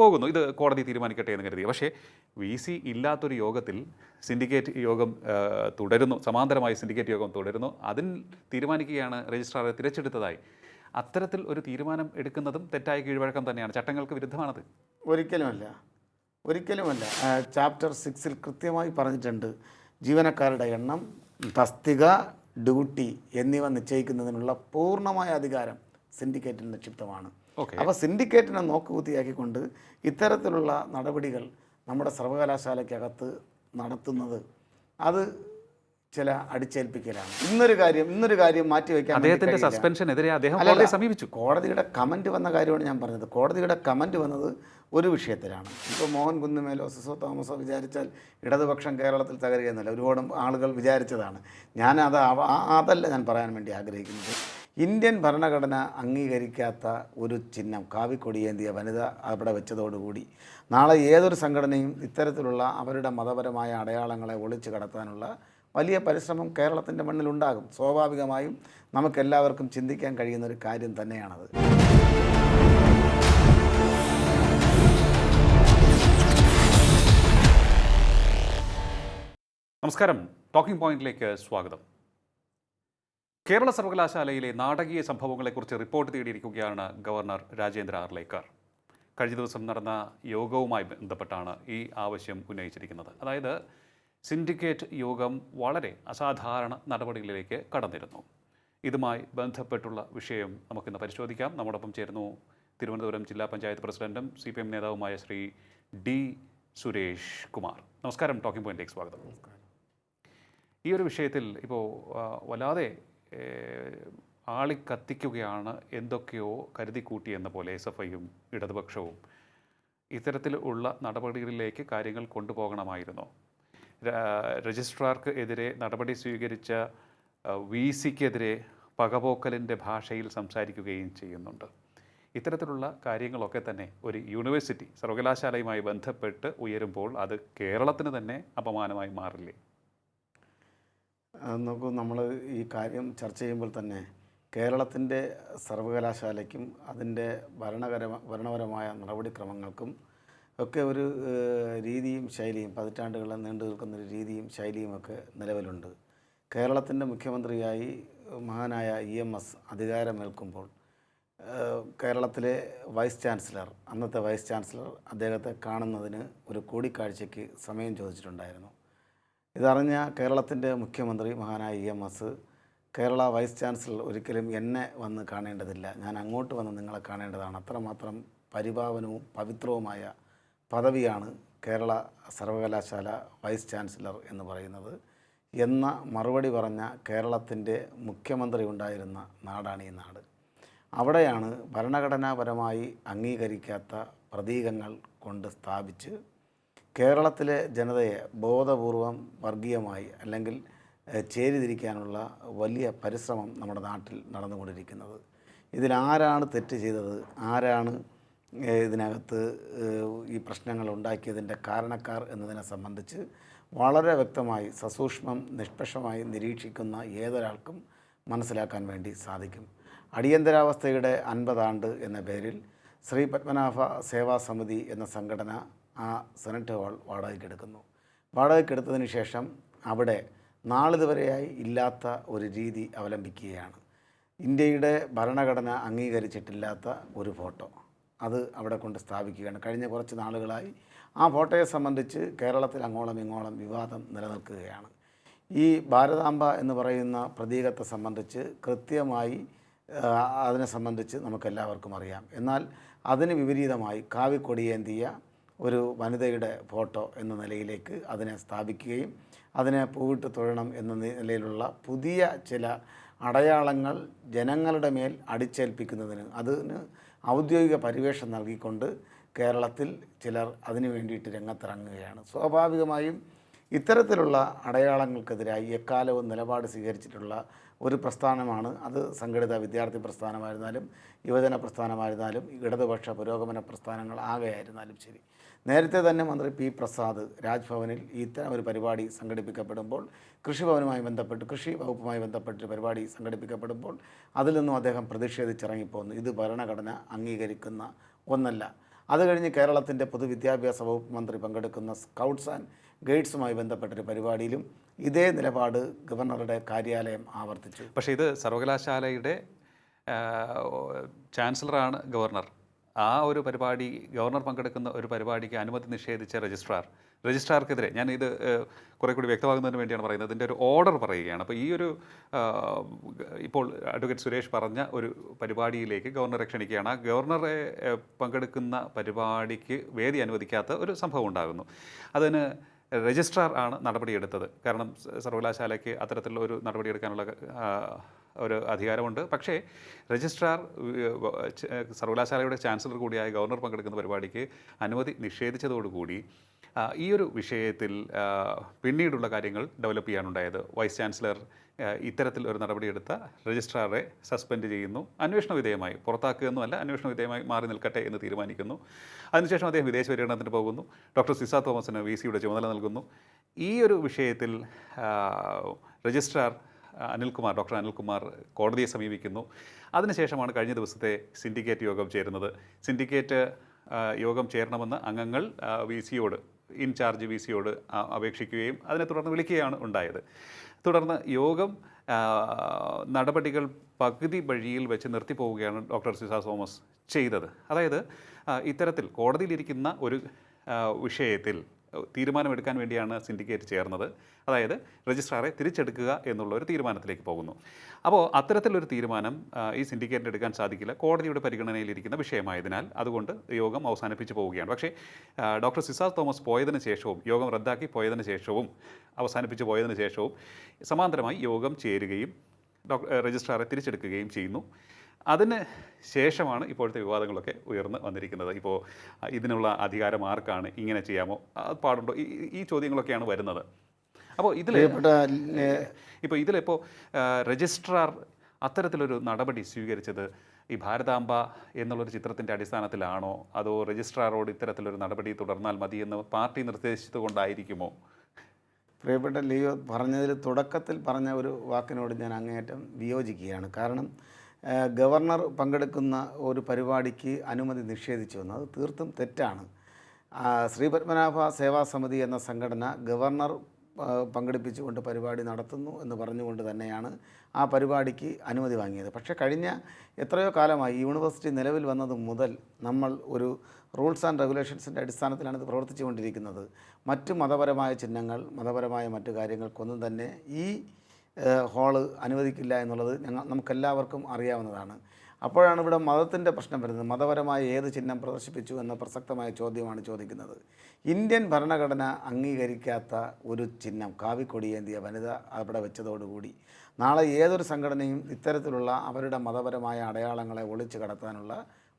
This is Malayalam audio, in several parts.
പോകുന്നു. ഇത് കോടതി തീരുമാനിക്കട്ടെ എന്ന് കരുതി. പക്ഷേ വി സി ഇല്ലാത്തൊരു യോഗത്തിൽ സിൻഡിക്കേറ്റ് യോഗം തുടരുന്നു. സമാന്തരമായി സിൻഡിക്കേറ്റ് യോഗം തുടരുന്നു. അതിൽ തീരുമാനിക്കുകയാണ് രജിസ്ട്രാറെ തിരച്ചെടുത്തതായി. അത്തരത്തിൽ ഒരു തീരുമാനം എടുക്കുന്നതും തെറ്റായ കീഴ്വഴക്കം തന്നെയാണ്. ചട്ടങ്ങൾക്ക് വിരുദ്ധമാണത്. ഒരിക്കലുമല്ല. ഒരിക്കലുമല്ല. ചാപ്റ്റർ സിക്സിൽ കൃത്യമായി പറഞ്ഞിട്ടുണ്ട്. ജീവനക്കാരുടെ എണ്ണം തസ്തിക ഡ്യൂട്ടി എന്നിവ നിശ്ചയിക്കുന്നതിനുള്ള പൂർണമായ അധികാരം സിൻഡിക്കേറ്റിൽ നിക്ഷിപ്തമാണ്. അപ്പോൾ സിൻഡിക്കേറ്റിനെ നോക്കുകുത്തിയാക്കിക്കൊണ്ട് ഇത്തരത്തിലുള്ള നടപടികൾ നമ്മുടെ സർവകലാശാലയ്ക്കകത്ത് നടത്തുന്നത് അത് ചില അടിച്ചേൽപ്പിക്കലാണ്. ഇന്നൊരു കാര്യം ഇന്നൊരു കാര്യം മാറ്റി വെക്കാൻ അദ്ദേഹത്തിന്റെ സസ്പെൻഷൻ സസ്പെൻഷനെതിരെ അദ്ദേഹം കോടതിയെ സമീപിച്ചു. കോടതിയുടെ കമന്റ് വന്ന കാര്യമാണ് ഞാൻ പറഞ്ഞത്. കോടതിയുടെ കമന്റ് വന്നത് ഒരു വിഷയത്തിലാണ്. ഇപ്പോൾ മോഹൻ കുന്നുമേലോ സിസോ തോമസോ വിചാരിച്ചാൽ ഇടതുപക്ഷം കേരളത്തിൽ തകരുകയെന്നല്ല. ഒരുപാട് ആളുകൾ വിചാരിച്ചതാണ്. ഞാൻ അത് അതല്ല ഞാൻ പറയാൻ വേണ്ടി ആഗ്രഹിക്കുന്നത്. ഇന്ത്യൻ ഭരണഘടന അംഗീകരിക്കാത്ത ഒരു ചിഹ്നം. കാവിക്കൊടിയേന്തിയ വനിത അവിടെ വെച്ചതോടുകൂടി നാളെ ഏതൊരു സംഘടനയും ഇത്തരത്തിലുള്ള അവരുടെ മതപരമായ അടയാളങ്ങളെ ഒളിച്ചു കടത്താനുള്ള വലിയ പരിശ്രമം കേരളത്തിന്റെ മണ്ണിലുണ്ടാകും. സ്വാഭാവികമായും നമുക്കെല്ലാവർക്കും ചിന്തിക്കാൻ കഴിയുന്ന ഒരു കാര്യം തന്നെയാണത്. നമസ്കാരം. ടോക്കിംഗ് പോയിന്റിലേക്ക് സ്വാഗതം. കേരള സർവകലാശാലയിലെ നാടകീയ സംഭവങ്ങളെക്കുറിച്ച് റിപ്പോർട്ട് തേടിയിരിക്കുകയാണ് ഗവർണർ രാജേന്ദ്ര ആർലേക്കർ. കഴിഞ്ഞ ദിവസം നടന്ന യോഗവുമായി ബന്ധപ്പെട്ടാണ് ഈ ആവശ്യം ഉന്നയിച്ചിരിക്കുന്നത്. അതായത് സിൻഡിക്കേറ്റ് യോഗം വളരെ അസാധാരണ നടപടികളിലേക്ക് കടന്നിരുന്നു. ഇതുമായി ബന്ധപ്പെട്ടുള്ള വിഷയം നമുക്കിന്ന് പരിശോധിക്കാം. നമ്മോടൊപ്പം ചേരുന്നു തിരുവനന്തപുരം ജില്ലാ പഞ്ചായത്ത് പ്രസിഡന്റും സി പി എം നേതാവുമായ ശ്രീ ഡി സുരേഷ് കുമാർ. നമസ്കാരം. ടോക്കിംഗ് പോയിന്റിലേക്ക് സ്വാഗതം. ഈ ഒരു വിഷയത്തിൽ ഇപ്പോൾ വല്ലാതെ ആളിക്കത്തിക്കുകയാണ് എന്തൊക്കെയോ കരുതി എന്ന പോലെ എസ് എഫ് ഐയും ഇടതുപക്ഷവും ഇത്തരത്തിൽ ഉള്ള നടപടികളിലേക്ക് കാര്യങ്ങൾ കൊണ്ടുപോകണമായിരുന്നു. രജിസ്ട്രാർക്ക് എതിരെ നടപടി സ്വീകരിച്ച വി സിക്കെതിരെ പകപോക്കലിന്റെ ഭാഷയിൽ സംസാരിക്കുകയും ചെയ്യുന്നുണ്ട്. ഇത്തരത്തിലുള്ള കാര്യങ്ങളൊക്കെ തന്നെ ഒരു യൂണിവേഴ്സിറ്റി സർവകലാശാലയുമായി ബന്ധപ്പെട്ട് ഉയരുമ്പോൾ അത് കേരളത്തിന് തന്നെ അപമാനമായി മാറില്ലേ? നോക്കൂ നമ്മൾ ഈ കാര്യം ചർച്ച ചെയ്യുമ്പോൾ തന്നെ കേരളത്തിന്റെ സർവകലാശാലയ്ക്കും അതിന്റെ ഭരണകര ഭരണപരമായ നടപടിക്രമങ്ങൾക്കും ഒക്കെ ഒരു രീതിയും ശൈലിയും പതിറ്റാണ്ടുകളെ നീണ്ടു നിൽക്കുന്ന ഒരു രീതിയും ശൈലിയും ഒക്കെ നിലവിലുണ്ട്. കേരളത്തിന്റെ മുഖ്യമന്ത്രിയായി മഹാനായ ഇ എം എസ് അധികാരമേൽക്കുമ്പോൾ കേരളത്തിലെ വൈസ് ചാൻസലർ അന്നത്തെ വൈസ് ചാൻസലർ അദ്ദേഹത്തെ കാണുന്നതിന് ഒരു കൂടിക്കാഴ്ചയ്ക്ക് സമയം ചോദിച്ചിട്ടുണ്ടായിരുന്നു. ഇതറിഞ്ഞ കേരളത്തിന്റെ മുഖ്യമന്ത്രി മഹാനായ E M S Kerala vice chancellor ഒരിക്കലും എന്നെ വന്ന് കാണേണ്ടതില്ല. ഞാൻ അങ്ങോട്ട് വന്ന് നിങ്ങളെ കാണേണ്ടതാണ്. അത്രമാത്രം പരിഭാവനവും പവിത്രവുമായ പദവിയാണ് കേരള സർവകലാശാല വൈസ് ചാൻസലർ എന്ന് പറയുന്നത്. എന്ന മറുപടി പറഞ്ഞ കേരളത്തിന്റെ മുഖ്യമന്ത്രി ഉണ്ടായിരുന്ന നാടാണ് ഈ നാട്. അവിടെയാണ് ഭരണഘടനാപരമായി അംഗീകരിക്കാത്ത പ്രതീകങ്ങൾ കൊണ്ട് സ്ഥാപിച്ച് കേരളത്തിലെ ജനതയെ ബോധപൂർവം വർഗീയമായി അല്ലെങ്കിൽ ചേരിതിരിക്കാനുള്ള വലിയ പരിശ്രമം നമ്മുടെ നാട്ടിൽ നടന്നുകൊണ്ടിരിക്കുന്നത്. ഇതിലാരാണ് തെറ്റ് ചെയ്തത്? ആരാണ് ഇതിനകത്ത് ഈ പ്രശ്നങ്ങൾ ഉണ്ടാക്കിയതിന്റെ കാരണക്കാർ എന്നതിനെ സംബന്ധിച്ച് വളരെ വ്യക്തമായി സസൂക്ഷ്മം നിഷ്പക്ഷമായി നിരീക്ഷിക്കുന്ന ഏതൊരാൾക്കും മനസ്സിലാക്കാൻ വേണ്ടി സാധിക്കും. അടിയന്തരാവസ്ഥയുടെ അൻപതാണ്ട് എന്ന പേരിൽ ശ്രീ പത്മനാഭ സേവാ സമിതി എന്ന സംഘടന ആ സെനറ്റ് ഹാൾ വാടകയ്ക്കെടുക്കുന്നു. വാടകയ്ക്കെടുത്തതിന് ശേഷം അവിടെ നാളിതുവരെയായി ഇല്ലാത്ത ഒരു രീതി അവലംബിക്കുകയാണ്. ഇന്ത്യയുടെ ഭരണഘടന അംഗീകരിച്ചിട്ടില്ലാത്ത ഒരു ഫോട്ടോ അത് അവിടെ കൊണ്ട് സ്ഥാപിക്കുകയാണ്. കഴിഞ്ഞ കുറച്ച് നാളുകളായി ആ ഫോട്ടോയെ സംബന്ധിച്ച് കേരളത്തിൽ അങ്ങോളം ഇങ്ങോളം വിവാദം നിലനിൽക്കുകയാണ്. ഈ ഭാരതാംബ എന്ന് പറയുന്ന പ്രതീകത്തെ സംബന്ധിച്ച് കൃത്യമായി അതിനെ സംബന്ധിച്ച് നമുക്കെല്ലാവർക്കും അറിയാം. എന്നാൽ അതിന് വിപരീതമായി കാവിക്കൊടിയേന്തിയ ഒരു വനിതയുടെ ഫോട്ടോ എന്ന നിലയിലേക്ക് അതിനെ സ്ഥാപിക്കുകയും അതിനെ പൂവിട്ട് തൊഴണം എന്ന നിലയിലുള്ള പുതിയ ചില അടയാളങ്ങൾ ജനങ്ങളുടെ മേൽ അടിച്ചേൽപ്പിക്കുന്നതിന് അതിന് ഔദ്യോഗിക പരിവേഷം നൽകിക്കൊണ്ട് കേരളത്തിൽ ചിലർ അതിനു വേണ്ടിയിട്ട് രംഗത്തിറങ്ങുകയാണ്. സ്വാഭാവികമായും ഇത്തരത്തിലുള്ള അടയാളങ്ങൾക്കെതിരായി എക്കാലവും നിലപാട് സ്വീകരിച്ചിട്ടുള്ള ഒരു പ്രസ്ഥാനമാണ് അത് സംഘടിത വിദ്യാർത്ഥി പ്രസ്ഥാനമായിരുന്നാലും യുവജന പ്രസ്ഥാനമായിരുന്നാലും ഇടതുപക്ഷ പുരോഗമന പ്രസ്ഥാനങ്ങൾ ആകെയായിരുന്നാലും ശരി. നേരത്തെ തന്നെ മന്ത്രി പി പ്രസാദ് രാജ്ഭവനിൽ ഇത്തരം ഒരു പരിപാടി സംഘടിപ്പിക്കപ്പെടുമ്പോൾ കൃഷിഭവനുമായി ബന്ധപ്പെട്ട് കൃഷി വകുപ്പുമായി ബന്ധപ്പെട്ട് പരിപാടി സംഘടിപ്പിക്കപ്പെടുമ്പോൾ അതിൽ നിന്നും അദ്ദേഹം പ്രതിഷേധിച്ചിറങ്ങിപ്പോന്നു. ഇത് ഭരണഘടന അംഗീകരിക്കുന്ന ഒന്നല്ല. അത് കഴിഞ്ഞ് കേരളത്തിന്റെ പൊതുവിദ്യാഭ്യാസ വകുപ്പ് മന്ത്രി പങ്കെടുക്കുന്ന സ്കൗട്ട്സ് ആൻഡ് ഗൈഡ്സുമായി ബന്ധപ്പെട്ടൊരു പരിപാടിയിലും ഇതേ നിലപാട് ഗവർണറുടെ കാര്യാലയം ആവർത്തിച്ചു. പക്ഷേ ഇത് സർവകലാശാലയുടെ ചാൻസലറാണ് ഗവർണർ. ആ ഒരു പരിപാടി ഗവർണർ പങ്കെടുക്കുന്ന ഒരു പരിപാടിക്ക് അനുമതി നിഷേധിച്ച രജിസ്ട്രാർ. രജിസ്ട്രാർക്കെതിരെ ഞാൻ ഇത് കുറെ കൂടി വ്യക്തമാകുന്നതിന് വേണ്ടിയാണ് പറയുന്നത്. ഇതിന്റെ ഒരു ഓർഡർ പറയുകയാണ്. അപ്പോൾ ഈ ഒരു ഇപ്പോൾ അഡ്വക്കേറ്റ് സുരേഷ് പറഞ്ഞ ഒരു പരിപാടിയിലേക്ക് ഗവർണറെ ക്ഷണിക്കുകയാണ്. ആ ഗവർണറെ പങ്കെടുക്കുന്ന പരിപാടിക്ക് വേദി അനുവദിക്കാത്ത ഒരു സംഭവം ഉണ്ടാകുന്നു. അതിന് രജിസ്ട്രാർ ആണ് നടപടിയെടുത്തത്. കാരണം സർവകലാശാലയ്ക്ക് അത്തരത്തിലുള്ള ഒരു നടപടിയെടുക്കാനുള്ള ഒരു അധികാരമുണ്ട്. പക്ഷേ രജിസ്ട്രാർ സർവകലാശാലയുടെ ചാൻസലർ കൂടിയായ ഗവർണർ പങ്കെടുക്കുന്ന പരിപാടിക്ക് അനുമതി നിഷേധിച്ചതോടുകൂടി ഈ ഒരു വിഷയത്തിൽ പിന്നീടുള്ള കാര്യങ്ങൾ ഡെവലപ്പ് ചെയ്യാനുണ്ടായത് വൈസ് ചാൻസലർ ഇത്തരത്തിൽ ഒരു നടപടിയെടുത്ത രജിസ്ട്രാറെ സസ്പെൻഡ് ചെയ്യുന്നു. അന്വേഷണ വിധേയമായി പുറത്താക്കുകയൊന്നുമല്ല അന്വേഷണ വിധേയമായി മാറി നിൽക്കട്ടെ എന്ന് തീരുമാനിക്കുന്നു. അതിനുശേഷം അദ്ദേഹം വിദേശ പര്യടനത്തിന് പോകുന്നു. ഡോക്ടർ സിസ തോമസിന് വി സിയുടെ ചുമതല നൽകുന്നു. ഈ ഒരു വിഷയത്തിൽ രജിസ്ട്രാർ അനിൽകുമാർ ഡോക്ടർ അനിൽകുമാർ കോടതിയെ സമീപിക്കുന്നു. അതിനുശേഷമാണ് കഴിഞ്ഞ ദിവസത്തെ സിൻഡിക്കേറ്റ് യോഗം ചേരുന്നത്. സിൻഡിക്കേറ്റ് യോഗം ചേരണമെന്ന് അംഗങ്ങൾ വി സിയോട് ഇൻചാർജ് വി സിയോട് അപേക്ഷിക്കുകയും അതിനെ തുടർന്ന് വിളിക്കുകയാണ് ഉണ്ടായത്. തുടർന്ന് യോഗം നടപടികൾ പകുതി വഴിയിൽ വെച്ച് നിർത്തിപ്പോവുകയാണ് ഡോക്ടർ സിസ തോമസ് ചെയ്തത്. അതായത് ഇത്തരത്തിൽ കോടതിയിലിരിക്കുന്ന ഒരു വിഷയത്തിൽ തീരുമാനമെടുക്കാൻ വേണ്ടിയാണ് സിൻഡിക്കേറ്റ് ചേർന്നത്. അതായത് രജിസ്ട്രാറെ തിരിച്ചെടുക്കുക എന്നുള്ള ഒരു തീരുമാനത്തിലേക്ക് പോകുന്നു. അപ്പോൾ അത്തരത്തിലൊരു തീരുമാനം ഈ സിൻഡിക്കേറ്റിന് എടുക്കാൻ സാധിക്കില്ല. കോടതിയുടെ പരിഗണനയിലിരിക്കുന്ന വിഷയമായതിനാൽ അതുകൊണ്ട് യോഗം അവസാനിപ്പിച്ച് പോവുകയാണ്. പക്ഷേ ഡോക്ടർ സിസാർ തോമസ് പോയതിനു ശേഷവും യോഗം റദ്ദാക്കി പോയതിനു ശേഷവും അവസാനിപ്പിച്ച് പോയതിനു ശേഷവും സമാന്തരമായി യോഗം ചേരുകയും ഡോക്ടർ രജിസ്ട്രാറെ തിരിച്ചെടുക്കുകയും ചെയ്യുന്നു. അതിന് ശേഷമാണ് ഇപ്പോഴത്തെ വിവാദങ്ങളൊക്കെ ഉയർന്നു വന്നിരിക്കുന്നത്. ഇപ്പോൾ ഇതിനുള്ള അധികാരം ആർക്കാണ് ഇങ്ങനെ ചെയ്യാമോ? അത് പാടുണ്ടോ? ഈ ചോദ്യങ്ങളൊക്കെയാണ് വരുന്നത്. അപ്പോൾ ഇതിൽ ഇപ്പോൾ ഇതിലിപ്പോൾ രജിസ്ട്രാർ അത്തരത്തിലൊരു നടപടി സ്വീകരിച്ചത് ഈ ഭാരതാംബ എന്നുള്ളൊരു ചിത്രത്തിന്റെ അടിസ്ഥാനത്തിലാണോ? അതോ രജിസ്ട്രാറോട് ഇത്തരത്തിലൊരു നടപടി തുടർന്നാൽ മതി എന്ന് പാർട്ടി നിർദ്ദേശിച്ചതുകൊണ്ടായിരിക്കുമോ? പ്രിയപ്പെട്ട ലിയോ പറഞ്ഞതിൽ തുടക്കത്തിൽ പറഞ്ഞ ഒരു വാക്കിനോട് ഞാൻ അങ്ങേയറ്റം വിയോജിക്കുകയാണ്. കാരണം ഗവർണർ പങ്കെടുക്കുന്ന ഒരു പരിപാടിക്ക് അനുമതി നിഷേധിച്ചു അത് തീർത്തും തെറ്റാണ്. ശ്രീ പത്മനാഭ സേവാ സമിതി എന്ന സംഘടന ഗവർണർ പങ്കെടുപ്പിച്ചുകൊണ്ട് പരിപാടി നടത്തുന്നു എന്ന് പറഞ്ഞുകൊണ്ട് തന്നെയാണ് ആ പരിപാടിക്ക് അനുമതി വാങ്ങിയത്. പക്ഷേ കഴിഞ്ഞ എത്രയോ കാലമായി യൂണിവേഴ്സിറ്റി നിലവിൽ വന്നത് മുതൽ നമ്മൾ ഒരു റൂൾസ് ആൻഡ് റെഗുലേഷൻസിന്റെ അടിസ്ഥാനത്തിലാണ് ഇത് പ്രവർത്തിച്ചുകൊണ്ടിരിക്കുന്നത്. മറ്റ് മതപരമായ ചിഹ്നങ്ങൾ മതപരമായ മറ്റു കാര്യങ്ങൾക്കൊന്നും തന്നെ ഈ ഹാൾ അനുവദിക്കില്ല എന്നുള്ളത് ഞങ്ങൾ നമുക്കെല്ലാവർക്കും അറിയാവുന്നതാണ്. അപ്പോഴാണ് ഇവിടെ മതത്തിന്റെ പ്രശ്നം വരുന്നത്. മതപരമായ ഏത് ചിഹ്നം പ്രദർശിപ്പിച്ചു എന്ന പ്രസക്തമായ ചോദ്യമാണ് ചോദിക്കുന്നത്. ഇന്ത്യൻ ഭരണഘടന അംഗീകരിക്കാത്ത ഒരു ചിഹ്നം കാവിക്കൊടിയേന്തിയ വനിത അവിടെ വെച്ചതോടുകൂടി നാളെ ഏതൊരു സംഘടനയും ഇത്തരത്തിലുള്ള അവരുടെ മതപരമായ അടയാളങ്ങളെ ഒളിച്ചു കടത്താനുള്ള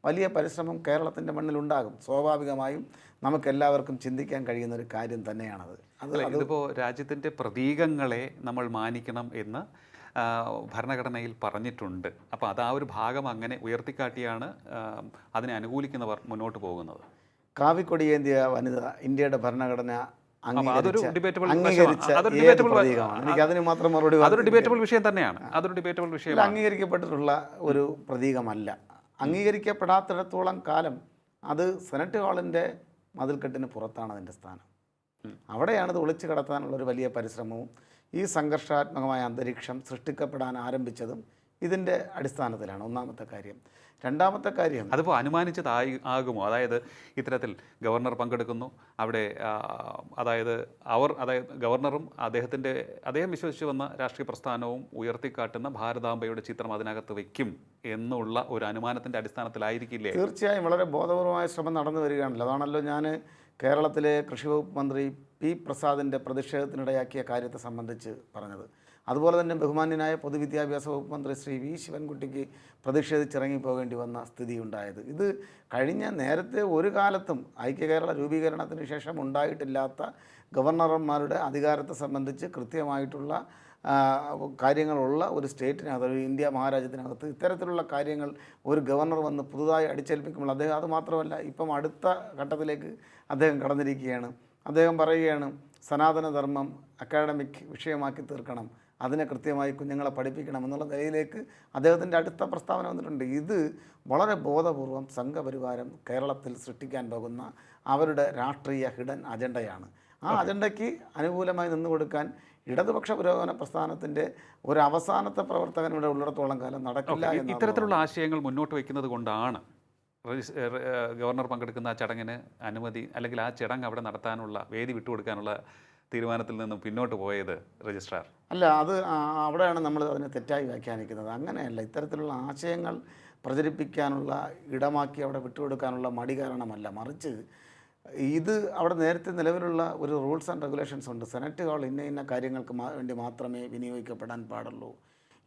വലിയ പരിശ്രമം കേരളത്തിന്റെ മണ്ണിലുണ്ടാകും. സ്വാഭാവികമായും നമുക്കെല്ലാവർക്കും ചിന്തിക്കാൻ കഴിയുന്ന ഒരു കാര്യം തന്നെയാണത്. അത് ഇതിപ്പോൾ രാജ്യത്തിന്റെ പ്രതീകങ്ങളെ നമ്മൾ മാനിക്കണം എന്ന് ഭരണഘടനയിൽ പറഞ്ഞിട്ടുണ്ട്. അപ്പോൾ അത് ആ ഒരു ഭാഗം അങ്ങനെ ഉയർത്തിക്കാട്ടിയാണ് അതിനെ അനുകൂലിക്കുന്നവർ മുന്നോട്ട് പോകുന്നത്. കാവിക്കൊടിയേന്തിയ വനിത ഇന്ത്യയുടെ ഭരണഘടന അതൊരു ഡിബേറ്റബിൾ എനിക്ക് അതിന് മാത്രം മറുപടി അതൊരു ഡിബേറ്റബിൾ വിഷയം തന്നെയാണ്. അതൊരു ഡിബേറ്റബിൾ അംഗീകരിക്കപ്പെട്ടിട്ടുള്ള ഒരു പ്രതീകമല്ല. അംഗീകരിക്കപ്പെടാത്തിടത്തോളം കാലം അത് സെനറ്റ് ഹാളിന്റെ മതിൽക്കെട്ടിന് പുറത്താണ് അതിന്റെ സ്ഥാനം. അവിടെയാണ് ഇത് ഒളിച്ചു കടത്താനുള്ള ഒരു വലിയ പരിശ്രമവും ഈ സംഘർഷാത്മകമായ അന്തരീക്ഷം സൃഷ്ടിക്കപ്പെടാൻ ആരംഭിച്ചതും ഇതിന്റെ അടിസ്ഥാനത്തിലാണ് ഒന്നാമത്തെ കാര്യം. രണ്ടാമത്തെ കാര്യം അതിപ്പോൾ അനുമാനിച്ചതായി ആകുമോ? അതായത് ഇത്തരത്തിൽ ഗവർണർ പങ്കെടുക്കുന്നു. അവിടെ അതായത് അവർ അതായത് ഗവർണറും അദ്ദേഹത്തിന്റെ അദ്ദേഹം വിശ്വസിച്ച് വന്ന രാഷ്ട്രീയ പ്രസ്ഥാനവും ഉയർത്തിക്കാട്ടുന്ന ഭാരതാംബയുടെ ചിത്രം അതിനകത്ത് വയ്ക്കും എന്നുള്ള ഒരു അനുമാനത്തിന്റെ അടിസ്ഥാനത്തിലായിരിക്കില്ലേ? തീർച്ചയായും വളരെ ബോധപൂർവമായ ശ്രമം നടന്നു വരികയാണല്ലോ. അതാണല്ലോ ഞാൻ കേരളത്തിലെ കൃഷി വകുപ്പ് മന്ത്രി പി പ്രസാദിന്റെ പ്രതിഷേധത്തിനിടയാക്കിയ കാര്യത്തെ സംബന്ധിച്ച് പറഞ്ഞത്. അതുപോലെ തന്നെ ബഹുമാന്യനായ പൊതുവിദ്യാഭ്യാസ വകുപ്പ് മന്ത്രി ശ്രീ വി ശിവൻകുട്ടിക്ക് പ്രതിഷേധിച്ചിറങ്ങി പോകേണ്ടി വന്ന സ്ഥിതിയുണ്ടായത്. ഇത് കഴിഞ്ഞ നേരത്തെ ഒരു കാലത്തും ഐക്യ കേരള രൂപീകരണത്തിന് ശേഷം ഉണ്ടായിട്ടില്ലാത്ത ഗവർണർമാരുടെ അധികാരത്തെ സംബന്ധിച്ച് കൃത്യമായിട്ടുള്ള കാര്യങ്ങളുള്ള ഒരു സ്റ്റേറ്റിനകത്ത് ഒരു ഇന്ത്യ മഹാരാജ്യത്തിനകത്ത് ഇത്തരത്തിലുള്ള കാര്യങ്ങൾ ഒരു ഗവർണർ വന്ന് പുതുതായി അടിച്ചേൽപ്പിക്കുമ്പോൾ അദ്ദേഹം അതുമാത്രമല്ല ഇപ്പം അടുത്ത ഘട്ടത്തിലേക്ക് അദ്ദേഹം കടന്നിരിക്കുകയാണ്. അദ്ദേഹം പറയുകയാണ് സനാതനധർമ്മം അക്കാഡമിക് വിഷയമാക്കി തീർക്കണം. അതിനെ കൃത്യമായി കുഞ്ഞുങ്ങളെ പഠിപ്പിക്കണം എന്നുള്ള നിലയിലേക്ക് അദ്ദേഹത്തിന്റെ അടുത്ത പ്രസ്താവന വന്നിട്ടുണ്ട്. ഇത് വളരെ ബോധപൂർവം സംഘപരിവാരം കേരളത്തിൽ സൃഷ്ടിക്കാൻ പോകുന്ന അവരുടെ രാഷ്ട്രീയ ഹിഡൻ അജണ്ടയാണ്. ആ അജണ്ടയ്ക്ക് അനുകൂലമായി നിന്നു കൊടുക്കാൻ ഇടതുപക്ഷ പുരോഗമന പ്രസ്ഥാനത്തിന്റെ ഒരു അവസാനത്തെ പ്രവർത്തകൻ ഇവിടെ ഉള്ളിടത്തോളം കാലം നടക്കില്ല. ഇത്തരത്തിലുള്ള ആശയങ്ങൾ മുന്നോട്ട് വയ്ക്കുന്നത് കൊണ്ടാണ് ഗവർണർ പങ്കെടുക്കുന്ന ആ ചടങ്ങിന് അനുമതി അല്ലെങ്കിൽ ആ ചടങ്ങ് അവിടെ നടത്താനുള്ള വേദി വിട്ടുകൊടുക്കാനുള്ള തീരുമാനത്തിൽ നിന്നും പിന്നോട്ട് പോയത് രജിസ്ട്രാർ? അല്ല അത് അവിടെയാണ് നമ്മൾ അതിനെ തെറ്റായി വ്യാഖ്യാനിക്കുന്നത്. അങ്ങനെയല്ല ഇത്തരത്തിലുള്ള ആശയങ്ങൾ പ്രചരിപ്പിക്കാനുള്ള ഇടമാക്കി അവിടെ വിട്ടുകൊടുക്കാനുള്ള മടി കാരണമല്ല. മറിച്ച് ഇത് അവിടെ നേരത്തെ നിലവിലുള്ള ഒരു റൂൾസ് ആൻഡ് റെഗുലേഷൻസ് ഉണ്ട്. സെനറ്റ് ഹാൾ ഇന്ന ഇന്ന കാര്യങ്ങൾക്ക് വേണ്ടി മാത്രമേ വിനിയോഗിക്കപ്പെടാൻ പാടുള്ളൂ.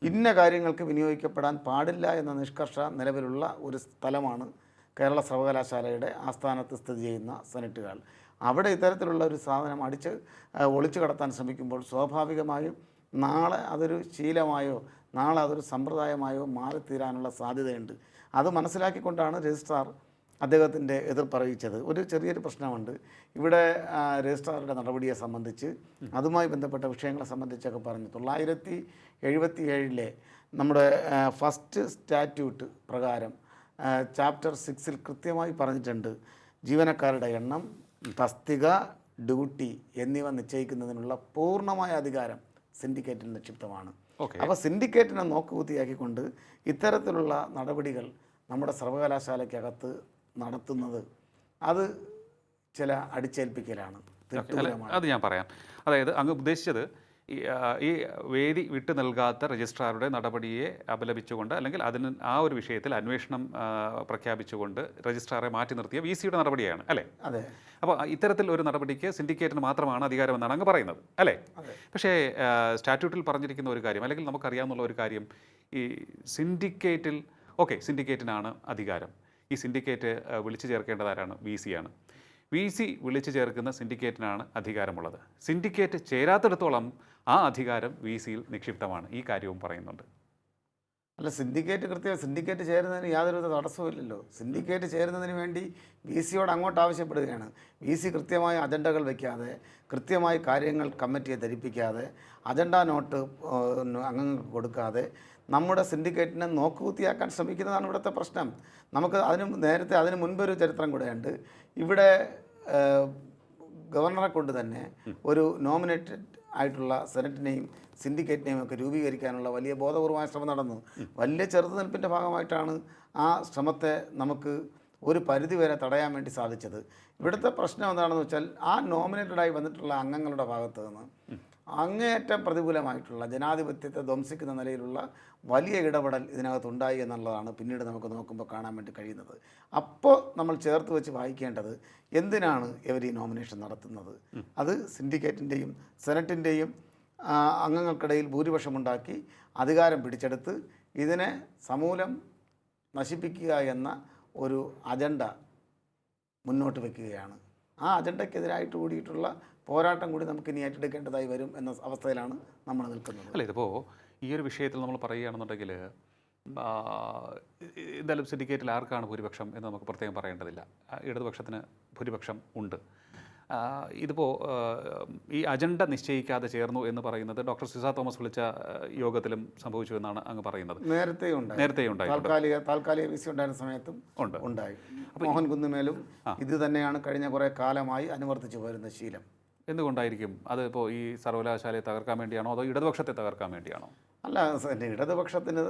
ഇന്ന കാര്യങ്ങൾക്ക് വിനിയോഗിക്കപ്പെടാൻ പാടില്ല എന്ന നിഷ്കർഷ നിലവിലുള്ള ഒരു സ്ഥലമാണ് കേരള സർവകലാശാലയുടെ ആസ്ഥാനത്ത് സ്ഥിതി ചെയ്യുന്ന സെനറ്റ് ഹാൾ. അവിടെ ഇത്തരത്തിലുള്ള ഒരു സാധനം അടിച്ച് ഒളിച്ചു കടത്താൻ ശ്രമിക്കുമ്പോൾ സ്വാഭാവികമായും നാളെ അതൊരു ശീലമായോ നാളെ അതൊരു സമ്പ്രദായമായോ മാറിത്തീരാനുള്ള സാധ്യതയുണ്ട്. അത് മനസ്സിലാക്കിക്കൊണ്ടാണ് രജിസ്ട്രാർ അദ്ദേഹത്തിന്റെ എതിർപ്പറിയിച്ചത് ഒരു ചെറിയൊരു പ്രശ്നമുണ്ട്. ഇവിടെ രജിസ്ട്രാറുടെ നടപടിയെ സംബന്ധിച്ച് അതുമായി ബന്ധപ്പെട്ട വിഷയങ്ങളെ സംബന്ധിച്ചൊക്കെ പറഞ്ഞു തൊള്ളായിരത്തി എഴുപത്തി ഏഴിലെ നമ്മുടെ ഫസ്റ്റ് സ്റ്റാറ്റ്യൂട്ട് പ്രകാരം ചാപ്റ്റർ സിക്സിൽ കൃത്യമായി പറഞ്ഞിട്ടുണ്ട് ജീവനക്കാരുടെ എണ്ണം തസ്തിക ഡ്യൂട്ടി എന്നിവ നിശ്ചയിക്കുന്നതിനുള്ള പൂർണമായ അധികാരം സിൻഡിക്കേറ്റിന് നിക്ഷിപ്തമാണ്. അപ്പോൾ സിൻഡിക്കേറ്റിനെ നോക്കുകുത്തിയാക്കിക്കൊണ്ട് ഇത്തരത്തിലുള്ള നടപടികൾ നമ്മുടെ സർവകലാശാലയ്ക്കകത്ത് നടത്തുന്നത് അത് ചില അടിച്ചേൽപ്പിക്കലാണ്. അത് ഞാൻ പറയാം. അതായത് അങ്ങ് ഉദ്ദേശിച്ചത് ഈ, വേദി വിട്ടു നൽകാത്ത രജിസ്ട്രാറുടെ നടപടിയെ അപലപിച്ചുകൊണ്ട് അല്ലെങ്കിൽ അതിന് ആ ഒരു വിഷയത്തിൽ അന്വേഷണം പ്രഖ്യാപിച്ചുകൊണ്ട് രജിസ്ട്രാറെ മാറ്റി നിർത്തിയ വി സിയുടെ നടപടിയാണ് അല്ലേ? അതെ. അപ്പോൾ ഇത്തരത്തിൽ ഒരു നടപടിക്ക് സിൻഡിക്കേറ്റിന് മാത്രമാണ് അധികാരമെന്നാണ് അങ്ങ് പറയുന്നത് അല്ലേ? പക്ഷേ സ്റ്റാറ്റ്യൂട്ടിൽ പറഞ്ഞിരിക്കുന്ന ഒരു കാര്യം അല്ലെങ്കിൽ നമുക്കറിയാവുന്ന ഒരു കാര്യം ഈ സിൻഡിക്കേറ്റിൽ ഓക്കെ സിൻഡിക്കേറ്റിനാണ് അധികാരം. ഈ സിൻഡിക്കേറ്റ് വിളിച്ചു ചേർക്കേണ്ടതാരാണ് വി സി ആണ്. വി സി വിളിച്ചു ചേർക്കുന്ന സിൻഡിക്കേറ്റിനാണ് അധികാരമുള്ളത്. സിൻഡിക്കേറ്റ് ചേരാത്തിടത്തോളം ആ അധികാരം വി സിയിൽ നിക്ഷിപ്തമാണ്. ഈ കാര്യവും പറയുന്നുണ്ട്. അല്ല സിൻഡിക്കേറ്റ് കൃത്യം സിൻഡിക്കേറ്റ് ചേരുന്നതിന് യാതൊരുവിധ തടസ്സവുമില്ലല്ലോ സിൻഡിക്കേറ്റ് ചേരുന്നതിന് വേണ്ടി വി സിയോട് അങ്ങോട്ട് ആവശ്യപ്പെടുകയാണ്. വി സി കൃത്യമായ അജണ്ടകൾ വയ്ക്കാതെ കൃത്യമായി കാര്യങ്ങൾ കമ്മിറ്റിയെ ധരിപ്പിക്കാതെ അജണ്ട നോട്ട് അംഗങ്ങൾക്ക് കൊടുക്കാതെ നമ്മുടെ സിൻഡിക്കേറ്റിനെ നോക്കുകുത്തിയാക്കാൻ ശ്രമിക്കുന്നതാണ് ഇവിടുത്തെ പ്രശ്നം. നമുക്ക് അതിന് നേരത്തെ അതിന് മുൻപൊരു ചരിത്രം കൂടെയുണ്ട്. ഇവിടെ ഗവർണറെ കൊണ്ട് തന്നെ ഒരു നോമിനേറ്റഡ് ആയിട്ടുള്ള സെനറ്റിനെയും സിൻഡിക്കേറ്റിനെയും ഒക്കെ രൂപീകരിക്കാനുള്ള വലിയ ബോധപൂർവമായ ശ്രമം നടന്നു. വലിയ ചെറുത്തുനിൽപ്പിന്റെ ഭാഗമായിട്ടാണ് ആ ശ്രമത്തെ നമുക്ക് ഒരു പരിധി വരെ തടയാൻ വേണ്ടി സാധിച്ചത്. ഇവിടുത്തെ പ്രശ്നം എന്താണെന്ന് വെച്ചാൽ ആ നോമിനേറ്റഡായി വന്നിട്ടുള്ള അംഗങ്ങളുടെ ഭാഗത്ത് നിന്ന് അങ്ങേയറ്റം പ്രതികൂലമായിട്ടുള്ള ജനാധിപത്യത്തെ ധ്വംസിക്കുന്ന നിലയിലുള്ള വലിയ ഇടപെടൽ ഇതിനകത്തുണ്ടായി എന്നുള്ളതാണ് പിന്നീട് നമുക്ക് നോക്കുമ്പോൾ കാണാൻ വേണ്ടി കഴിയുന്നത്. അപ്പോൾ നമ്മൾ ചേർത്ത് വെച്ച് വായിക്കേണ്ടത് എന്തിനാണ് ഇവർ ഈ നോമിനേഷൻ നടത്തുന്നത്? അത് സിൻഡിക്കേറ്റിന്റെയും സെനറ്റിന്റെയും അംഗങ്ങൾക്കിടയിൽ ഭൂരിപക്ഷമുണ്ടാക്കി അധികാരം പിടിച്ചെടുത്ത് ഇതിനെ സമൂലം നശിപ്പിക്കുക എന്ന ഒരു അജണ്ട മുന്നോട്ട് വയ്ക്കുകയാണ് ആ അജണ്ടയ്ക്കെതിരായിട്ട് കൂടിയിട്ടുള്ള പോരാട്ടം കൂടി നമുക്ക് ഇനി ഏറ്റെടുക്കേണ്ടതായി വരും എന്ന അവസ്ഥയിലാണ് നമ്മൾ നിൽക്കുന്നത്. അല്ല ഇതിപ്പോൾ ഈ ഒരു വിഷയത്തിൽ നമ്മൾ പറയുകയാണെന്നുണ്ടെങ്കിൽ എന്തായാലും സിൻഡിക്കേറ്റിൽ ആർക്കാണ് ഭൂരിപക്ഷം എന്ന് നമുക്ക് പ്രത്യേകം പറയേണ്ടതില്ല. ഇടതുപക്ഷത്തിന് ഭൂരിപക്ഷം ഉണ്ട്. ഇതിപ്പോൾ ഈ അജണ്ട നിശ്ചയിക്കാതെ ചേർന്നു എന്ന് പറയുന്നത് ഡോക്ടർ സിസ തോമസ് വിളിച്ച യോഗത്തിലും സംഭവിച്ചു എന്നാണ് അങ്ങ് പറയുന്നത്. നേരത്തെ ഉണ്ട് നേരത്തെ ഉണ്ടായിട്ടുണ്ട്. താൽക്കാലിക താൽക്കാലിക വിസി ഉണ്ടായിരുന്ന സമയത്തും ഉണ്ട്. ഉണ്ടായി. മോഹൻ കുന്നുമേലും ഇത് തന്നെയാണ് കഴിഞ്ഞ കുറേ കാലമായി അനുവർത്തിച്ചു വരുന്ന ശീലം. എന്തുകൊണ്ടായിരിക്കും? അത് ഇപ്പോൾ ഈ സർവകലാശാലയെ തകർക്കാൻ വേണ്ടിയാണോ? അതോ ഇടതുപക്ഷത്തെ തകർക്കാൻ വേണ്ടിയാണോ? അല്ല എന്റെ ഇടതുപക്ഷത്തിന്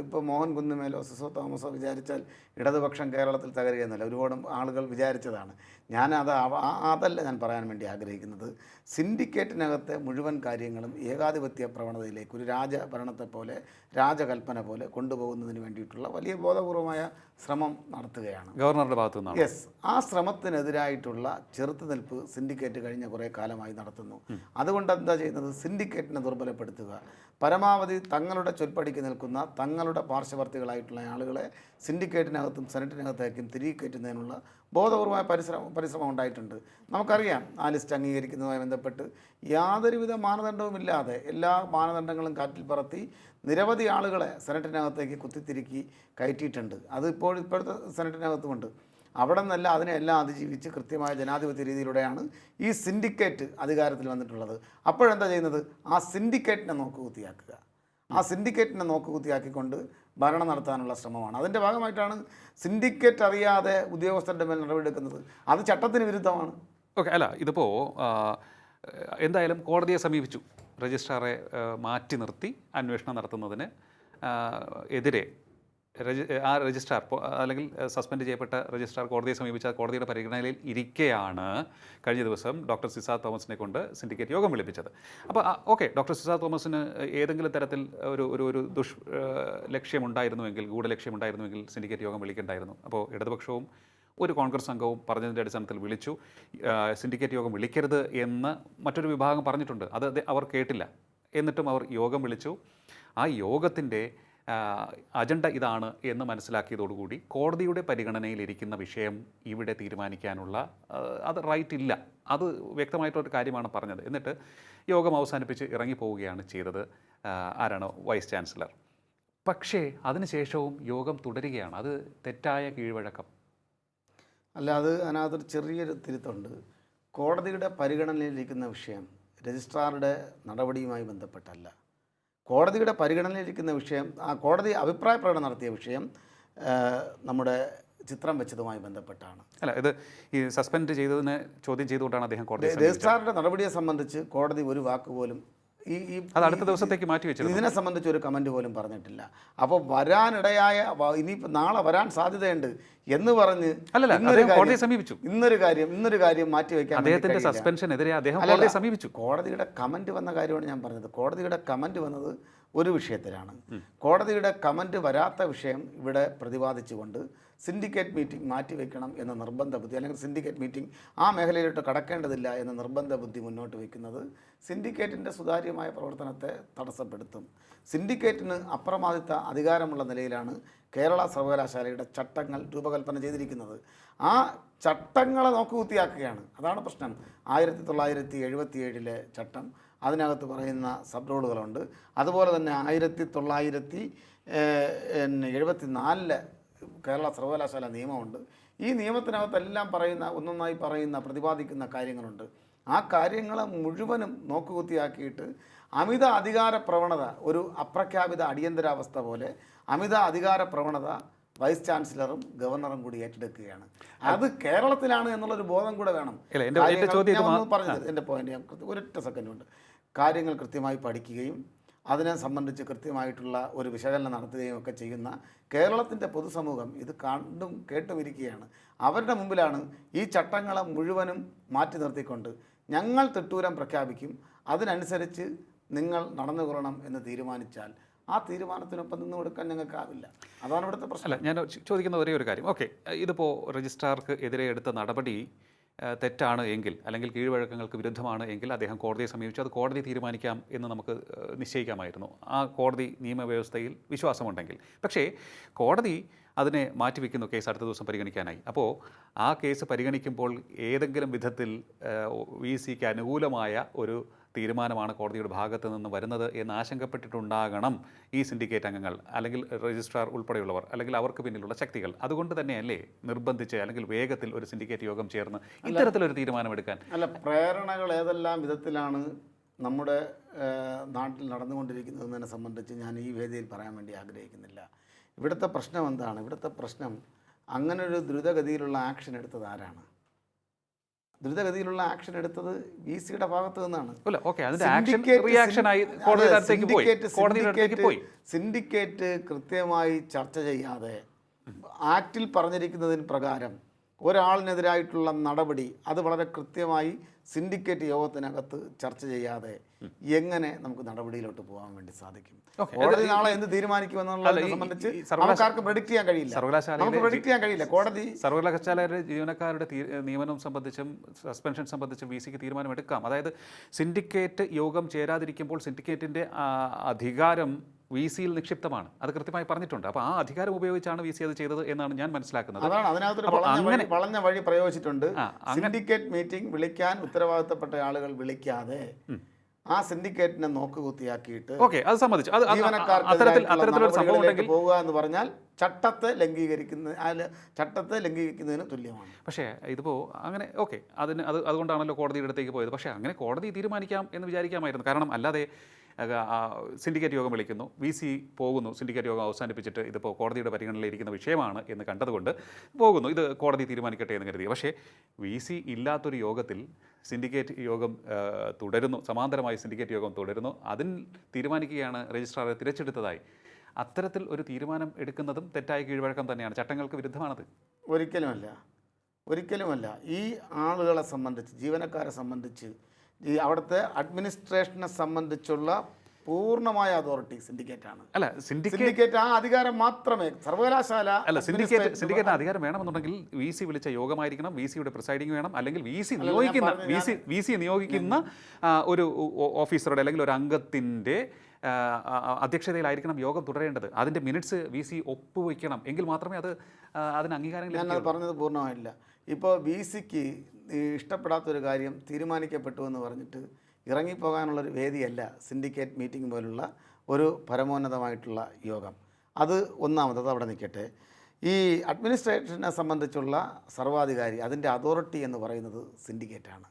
ഇപ്പോൾ മോഹൻ കുന്നുമേലോ സിസോ തോമസോ വിചാരിച്ചാൽ ഇടതുപക്ഷം കേരളത്തിൽ തകരുകയെന്നല്ല ഒരുപാട് ആളുകൾ വിചാരിച്ചതാണ്. ഞാൻ അത് അതല്ല ഞാൻ പറയാൻ വേണ്ടി ആഗ്രഹിക്കുന്നത്. സിൻഡിക്കേറ്റിനകത്തെ മുഴുവൻ കാര്യങ്ങളും ഏകാധിപത്യ പ്രവണതയിലേക്ക് ഒരു രാജഭരണത്തെ പോലെ രാജകൽപ്പന പോലെ കൊണ്ടുപോകുന്നതിന് വേണ്ടിയിട്ടുള്ള വലിയ ബോധപൂർവമായ ശ്രമം നടത്തുകയാണ്. ഗവർണറുടെ ഭാഗത്തു നിന്ന് യെസ്. ആ ശ്രമത്തിനെതിരായിട്ടുള്ള ചെറുത്തുനിൽപ്പ് സിൻഡിക്കേറ്റ് കഴിഞ്ഞ കുറേ കാലമായി നടത്തുന്നു. അതുകൊണ്ട് എന്താ ചെയ്യുന്നത്? സിൻഡിക്കേറ്റിനെ ദുർബലപ്പെടുത്തുക. പരമാവധി തങ്ങളുടെ ചൊൽപ്പടിക്ക് നിൽക്കുന്ന തങ്ങളുടെ പാർശ്വവർത്തികളായിട്ടുള്ള ആളുകളെ സിൻഡിക്കേറ്റിനകത്തും സെനറ്റിനകത്തേക്കും തിരികെ കയറ്റുന്നതിനുള്ള ബോധപൂർവമായ പരിശ്രമം പരിശ്രമം ഉണ്ടായിട്ടുണ്ട്. നമുക്കറിയാം ആ ലിസ്റ്റ് അംഗീകരിക്കുന്നതുമായി ബന്ധപ്പെട്ട് യാതൊരുവിധ മാനദണ്ഡവുമില്ലാതെ എല്ലാ മാനദണ്ഡങ്ങളും കാറ്റിൽ പറത്തി നിരവധി ആളുകളെ സെനറ്റിനകത്തേക്ക് കുത്തിത്തിരുക്കി കയറ്റിയിട്ടുണ്ട്. അത് ഇപ്പോൾ ഇപ്പോഴത്തെ സെനറ്റിനകത്തുമുണ്ട്. അവിടെ നിന്നല്ല അതിനെല്ലാം അതിജീവിച്ച് കൃത്യമായ ജനാധിപത്യ രീതിയിലൂടെയാണ് ഈ സിൻഡിക്കേറ്റ് അധികാരത്തിൽ വന്നിട്ടുള്ളത്. അപ്പോഴെന്താ ചെയ്യുന്നത്? ആ സിൻഡിക്കേറ്റിനെ നോക്കുകുത്തിയാക്കുക. ആ സിൻഡിക്കേറ്റിനെ നോക്കുകുത്തിയാക്കിക്കൊണ്ട് ഭരണം നടത്താനുള്ള ശ്രമമാണ്. അതിന്റെ ഭാഗമായിട്ടാണ് സിൻഡിക്കേറ്റ് അറിയാതെ ഉദ്യോഗസ്ഥരുടെ മേൽ നടപടിയെടുക്കുന്നത്. അത് ചട്ടത്തിന് വിരുദ്ധമാണ്. ഓക്കെ അല്ല ഇതിപ്പോൾ എന്തായാലും കോടതിയെ സമീപിച്ചു. രജിസ്ട്രാറെ മാറ്റി നിർത്തി അന്വേഷണം നടത്തുന്നതിന് എതിരെ ആ രജിസ്ട്രാർ അല്ലെങ്കിൽ സസ്പെൻഡ് ചെയ്യപ്പെട്ട രജിസ്ട്രാർ കോടതിയെ സമീപിച്ച കോടതിയുടെ പരിഗണനയിൽ ഇരിക്കെയാണ് കഴിഞ്ഞ ദിവസം ഡോക്ടർ സിസാ തോമസിനെ കൊണ്ട് സിൻഡിക്കേറ്റ് യോഗം വിളിപ്പിച്ചത്. അപ്പോൾ ഓക്കെ ഡോക്ടർ സിസാ തോമസിന് ഏതെങ്കിലും തരത്തിൽ ഒരു ഒരു ഒരു ദുഷ് ലക്ഷ്യമുണ്ടായിരുന്നുവെങ്കിൽ ഗൂഢലക്ഷ്യമുണ്ടായിരുന്നുവെങ്കിൽ സിൻഡിക്കേറ്റ് യോഗം വിളിക്കേണ്ടായിരുന്നു. അപ്പോൾ ഇടതുപക്ഷവും ഒരു കോൺഗ്രസ് അംഗവും പറഞ്ഞതിന്റെ അടിസ്ഥാനത്തിൽ വിളിച്ചു. സിൻഡിക്കേറ്റ് യോഗം വിളിക്കരുത് എന്ന് മറ്റൊരു വിഭാഗം പറഞ്ഞിട്ടുണ്ട്. അത് അവർ കേട്ടില്ല. എന്നിട്ടും അവർ യോഗം വിളിച്ചു. ആ യോഗത്തിന്റെ അജണ്ട ഇതാണ് എന്ന് മനസ്സിലാക്കിയതോടുകൂടി കോടതിയുടെ പരിഗണനയിലിരിക്കുന്ന വിഷയം ഇവിടെ തീരുമാനിക്കാനുള്ള അത് റൈറ്റ് ഇല്ല. അത് വ്യക്തമായിട്ടൊരു കാര്യമാണ് പറഞ്ഞത്. എന്നിട്ട് യോഗം അവസാനിപ്പിച്ച് ഇറങ്ങിപ്പോവുകയാണ് ചെയ്തത് ആരാണ്? വൈസ് ചാൻസലർ പക്ഷേ അതിനുശേഷവും യോഗം തുടരുകയാണ്. അത് തെറ്റായ കീഴ്വഴക്കം. അല്ല അത് അതിനകത്തൊരു ചെറിയൊരു തിരുത്തുണ്ട്. കോടതിയുടെ പരിഗണനയിലിരിക്കുന്ന വിഷയം രജിസ്ട്രാറുടെ നടപടിയുമായി ബന്ധപ്പെട്ടല്ല. കോടതിയുടെ പരിഗണനയിലിരിക്കുന്ന വിഷയം ആ കോടതി അഭിപ്രായ പ്രകടനം നടത്തിയ വിഷയം നമ്മുടെ ചിത്രം വെച്ചതുമായി ബന്ധപ്പെട്ടാണ്. അല്ല ഇത് ഈ സസ്പെൻഡ് ചെയ്തതിനെ ചോദ്യം ചെയ്തുകൊണ്ടാണ് അദ്ദേഹം കോടതി രജിസ്ട്രാറുടെ നടപടിയെ സംബന്ധിച്ച് കോടതി ഒരു വാക്ക് പോലും ഈ ഈ അത് അടുത്ത ദിവസത്തേക്ക് മാറ്റി വെച്ചു ഇതിനെ സംബന്ധിച്ച് ഒരു കമന്റ് പോലും പറഞ്ഞിട്ടില്ല. അപ്പോൾ വരാനിടയായ ഇനി നാളെ വരാൻ സാധ്യതയുണ്ട് എന്ന് പറഞ്ഞ് അല്ലല്ല കോടതിയെ സമീപിച്ചു. ഇന്നൊരു കാര്യം ഇന്നൊരു കാര്യം മാറ്റി വെക്കാൻ അദ്ദേഹത്തിന്റെ. സസ്പെൻഷനെതിരെ അദ്ദേഹം കോടതിയെ സമീപിച്ചു. കോടതിയുടെ കമന്റ് വന്ന കാര്യമാണ് ഞാൻ പറഞ്ഞത്. കോടതിയുടെ കമന്റ് വന്നത് ഒരു വിഷയത്തിലാണ്. കോടതിയുടെ കമന്റ് വരാത്ത വിഷയം ഇവിടെ പ്രതിപാദിച്ചുകൊണ്ട് സിൻഡിക്കേറ്റ് മീറ്റിംഗ് മാറ്റിവെക്കണം എന്ന നിർബന്ധ ബുദ്ധി അല്ലെങ്കിൽ സിൻഡിക്കേറ്റ് മീറ്റിംഗ് ആ മേഖലയിലോട്ട് കടക്കേണ്ടതില്ല എന്ന നിർബന്ധ ബുദ്ധി മുന്നോട്ട് വയ്ക്കുന്നത് സിൻഡിക്കേറ്റിന്റെ സുതാര്യമായ പ്രവർത്തനത്തെ തടസ്സപ്പെടുത്തും. സിൻഡിക്കേറ്റിന് അപ്രമാദിത്ത അധികാരമുള്ള നിലയിലാണ് കേരള സർവകലാശാലയുടെ ചട്ടങ്ങൾ രൂപകൽപ്പന ചെയ്തിരിക്കുന്നത്. ആ ചട്ടങ്ങളെ നോക്കുകുത്തിയാക്കുകയാണ് അതാണ് പ്രശ്നം. ആയിരത്തി തൊള്ളായിരത്തി എഴുപത്തി ഏഴിലെ ചട്ടം. അതിനകത്ത് പറയുന്ന സബ് റോളുകളുണ്ട് അതുപോലെ തന്നെ ആയിരത്തി തൊള്ളായിരത്തി എഴുപത്തി നാലിലെ കേരള സർവകലാശാല നിയമമുണ്ട്. ഈ നിയമത്തിനകത്തെല്ലാം പറയുന്ന ഒന്നൊന്നായി പറയുന്ന പ്രതിപാദിക്കുന്ന കാര്യങ്ങളുണ്ട്. ആ കാര്യങ്ങൾ മുഴുവനും നോക്കുകുത്തിയാക്കിയിട്ട് അമിത അധികാര പ്രവണത ഒരു അപ്രഖ്യാപിത അടിയന്തരാവസ്ഥ പോലെ അമിത അധികാര പ്രവണത വൈസ് ചാൻസലറും ഗവർണറും കൂടി ഏറ്റെടുക്കുകയാണ്. അത് കേരളത്തിലാണ് എന്നുള്ളൊരു ബോധം കൂടെ വേണം. പറഞ്ഞത് എന്റെ പോയിന്റ് ഞാൻ കൃത്യ- ഒരൊറ്റ സെക്കൻഡ് കൊണ്ട് കാര്യങ്ങൾ കൃത്യമായി പഠിക്കുകയും അതിനെ സംബന്ധിച്ച് കൃത്യമായിട്ടുള്ള ഒരു വിശകലനം നടത്തുകയും ഒക്കെ ചെയ്യുന്ന കേരളത്തിന്റെ പൊതുസമൂഹം ഇത് കണ്ടും കേട്ടുമിരിക്കുകയാണ്. അവരുടെ മുമ്പിലാണ് ഈ ചട്ടങ്ങളെ മുഴുവനും മാറ്റി നിർത്തിക്കൊണ്ട് ഞങ്ങൾ തിട്ടൂരം പ്രഖ്യാപിക്കും. അതിനനുസരിച്ച് നിങ്ങൾ നടന്നു നടന്നുകൊള്ളണം എന്ന് തീരുമാനിച്ചാൽ ആ തീരുമാനത്തിനൊപ്പം നിന്ന് കൊടുക്കാൻ ഞങ്ങൾക്കാവില്ല. അതാണ് ഇവിടുത്തെ പ്രശ്നം. അല്ല ഞാൻ ചോദിക്കുന്ന ഒരേ ഒരു കാര്യം. ഓക്കെ ഇതിപ്പോൾ രജിസ്ട്രാർക്ക് എതിരെ എടുത്ത നടപടി തെറ്റാണ് എങ്കിൽ അല്ലെങ്കിൽ കീഴ്വഴക്കങ്ങൾക്ക് വിരുദ്ധമാണ് എങ്കിൽ അദ്ദേഹം കോടതിയെ സമീപിച്ചു. അത് കോടതി തീരുമാനിക്കാം എന്ന് നമുക്ക് നിശ്ചയിക്കാമായിരുന്നു. ആ കോടതി നിയമവ്യവസ്ഥയിൽ വിശ്വാസമുണ്ടെങ്കിൽ. പക്ഷേ കോടതി അതിനെ മാറ്റിവെക്കുന്നു കേസ് അടുത്ത ദിവസം പരിഗണിക്കാനായി. അപ്പോൾ ആ കേസ് പരിഗണിക്കുമ്പോൾ ഏതെങ്കിലും വിധത്തിൽ വി സിക്ക് അനുകൂലമായ ഒരു തീരുമാനമാണ് കോടതിയുടെ ഭാഗത്ത് നിന്ന് വരുന്നത് എന്ന് ആശങ്കപ്പെട്ടിട്ടുണ്ടാകണം ഈ സിൻഡിക്കേറ്റ് അംഗങ്ങൾ അല്ലെങ്കിൽ രജിസ്ട്രാർ ഉൾപ്പെടെയുള്ളവർ അല്ലെങ്കിൽ അവർക്ക് പിന്നിലുള്ള ശക്തികൾ. അതുകൊണ്ട് തന്നെയല്ലേ നിർബന്ധിച്ച് അല്ലെങ്കിൽ വേഗത്തിൽ ഒരു സിൻഡിക്കേറ്റ് യോഗം ചേർന്ന് ഇത്തരത്തിലൊരു തീരുമാനമെടുക്കാൻ അല്ല പ്രേരണകൾ ഏതെല്ലാം വിധത്തിലാണ് നമ്മുടെ നാട്ടിൽ നടന്നുകൊണ്ടിരിക്കുന്നതെന്നതിനെ സംബന്ധിച്ച് ഞാൻ ഈ വേദിയിൽ പറയാൻ വേണ്ടി ആഗ്രഹിക്കുന്നില്ല. ഇവിടുത്തെ പ്രശ്നം എന്താണ്? ഇവിടുത്തെ പ്രശ്നം അങ്ങനൊരു ദ്രുതഗതിയിലുള്ള ആക്ഷൻ എടുത്തത് ആരാണ്? ദ്രുതഗതിയിലുള്ള ആക്ഷൻ എടുത്തത് വി സിയുടെ ഭാഗത്ത് നിന്നാണ്. സിൻഡിക്കേറ്റ് കൃത്യമായി ചർച്ച ചെയ്യാതെ ആക്ടിൽ പറഞ്ഞിരിക്കുന്നതിന് പ്രകാരം ഒരാളിനെതിരായിട്ടുള്ള നടപടി അത് വളരെ കൃത്യമായി സിൻഡിക്കേറ്റ് യോഗത്തിനകത്ത് ചർച്ച ചെയ്യാതെ എങ്ങനെ നമുക്ക് നടപടിയിലോട്ട് പോകാൻ വേണ്ടി സാധിക്കും. കോടതി നാളെ എന്ത് തീരുമാനിക്കുമെന്നുള്ളതിനെ സംബന്ധിച്ച് ഈ സർവകലാശാല- നമുക്ക് ആർക്കും പ്രഡിക്റ്റ് ചെയ്യാൻ കഴിയില്ല. സർവകലാശാല പ്രെഡിക്ട് ചെയ്യാൻ കഴിയില്ല. കോടതി സർവകലാശാലയുടെ ജീവനക്കാരുടെ നിയമനം സംബന്ധിച്ചും സസ്പെൻഷൻ സംബന്ധിച്ചും വി സിക്ക് തീരുമാനമെടുക്കാം അതായത് സിൻഡിക്കേറ്റ് യോഗം ചേരാതിരിക്കുമ്പോൾ സിൻഡിക്കേറ്റിന്റെ അധികാരം വി സിയിൽ നിക്ഷിപ്തമാണ്. അത് കൃത്യമായി പറഞ്ഞിട്ടുണ്ട്. അപ്പോൾ ആ അധികാരം ഉപയോഗിച്ചാണ് വി സി അത് ചെയ്തത് എന്നാണ് ഞാൻ മനസ്സിലാക്കുന്നത്. അതാണ്. അതിനകത്ത് വളഞ്ഞ വഴി പ്രയോഗിച്ചിട്ടുണ്ട്. സിൻഡിക്കേറ്റ് മീറ്റിംഗ് വിളിക്കാൻ ഉത്തരവാദിത്തപ്പെട്ട ആളുകൾ വിളിക്കാതെ ആ സിൻഡിക്കേറ്റിനെ നോക്കുകുത്തിയാക്കിയിട്ട് ഓക്കെ അത് അത് അത്തരത്തിൽ അത്തരത്തിലൊരു സംഭവം ഉണ്ടെങ്കിൽ പോകുക എന്ന് പറഞ്ഞാൽ ചട്ടത്തെ ലംഘീകരിക്കുന്ന ചട്ടത്തെ ലംഘിക്കുന്നതിന് തുല്യമാണ്. പക്ഷേ ഇതിപ്പോൾ അങ്ങനെ ഓക്കെ അതിന് അത് അതുകൊണ്ടാണല്ലോ കോടതിയുടെ അടുത്തേക്ക് പോയത്. പക്ഷേ അങ്ങനെ കോടതി തീരുമാനിക്കാം എന്ന് വിചാരിക്കാമായിരുന്നു. കാരണം അല്ലാതെ സിൻഡിക്കേറ്റ് യോഗം വിളിക്കുന്നു. വി സി പോകുന്നു. സിൻഡിക്കേറ്റ് യോഗം അവസാനിപ്പിച്ചിട്ട് ഇതിപ്പോൾ കോടതിയുടെ പരിഗണനയിലിരിക്കുന്ന വിഷയമാണ് എന്ന് കണ്ടതുകൊണ്ട് പോകുന്നു. ഇത് കോടതി തീരുമാനിക്കട്ടെ എന്ന് കരുതി. പക്ഷേ വി സി ഇല്ലാത്തൊരു യോഗത്തിൽ സിൻഡിക്കേറ്റ് യോഗം തുടരുന്നു. സമാന്തരമായി സിൻഡിക്കേറ്റ് യോഗം തുടരുന്നു. അതിൽ തീരുമാനിക്കുകയാണ് രജിസ്ട്രാറെ തിരച്ചെടുത്തതായി. അത്തരത്തിൽ ഒരു തീരുമാനം എടുക്കുന്നതും തെറ്റായ കീഴ്വഴക്കം തന്നെയാണ്. ചട്ടങ്ങൾക്ക് വിരുദ്ധമാണത്. ഒരിക്കലുമല്ല. ഒരിക്കലുമല്ല. ഈ ആളുകളെ സംബന്ധിച്ച് ജീവനക്കാരെ സംബന്ധിച്ച് ഈ അവിടുത്തെ അഡ്മിനിസ്ട്രേഷനെ സംബന്ധിച്ചുള്ള പൂർണമായ അതോറിറ്റി സിൻഡിക്കേറ്റ് ആണ്. അല്ല സിൻഡിക്കേറ്റ് ആ അധികാരം മാത്രമേ സർവകലാശാല അല്ല സിൻഡിക്കേറ്റ് സിൻഡിക്കേറ്റ് സിൻഡിക്കേറ്റിന് അധികാരം വേണമെന്നുണ്ടെങ്കിൽ വി സി വിളിച്ച യോഗമായിരിക്കണം വി സിയുടെ പ്രിസൈഡിംഗ് വേണം അല്ലെങ്കിൽ വി സി നിയോഗിക്കുന്ന വി സി വി സി നിയോഗിക്കുന്ന ഒരു ഓഫീസറുടെ അല്ലെങ്കിൽ ഒരു അംഗത്തിന്റെ അധ്യക്ഷതയിലായിരിക്കണം യോഗം തുടരേണ്ടത്. അതിന്റെ മിനിറ്റ്സ് വി സി ഒപ്പുവയ്ക്കണം എങ്കിൽ മാത്രമേ അത് അതിന് അംഗീകാരം ഞാനത് പറഞ്ഞത് പൂർണമായില്ല ഇപ്പോൾ വി സിക്ക് ഇഷ്ടപ്പെടാത്തൊരു കാര്യം തീരുമാനിക്കപ്പെട്ടു എന്ന് പറഞ്ഞിട്ട് ഇറങ്ങിപ്പോകാനുള്ളൊരു വേദിയല്ല സിൻഡിക്കേറ്റ് മീറ്റിംഗ് പോലുള്ള ഒരു പരമോന്നതമായിട്ടുള്ള യോഗം. അത് ഒന്നാമത് അവിടെ നിൽക്കട്ടെ. ഈ അഡ്മിനിസ്ട്രേഷനെ സംബന്ധിച്ചുള്ള സർവാധികാരി അതിന്റെ അതോറിറ്റി എന്ന് പറയുന്നത് സിൻഡിക്കേറ്റാണ്.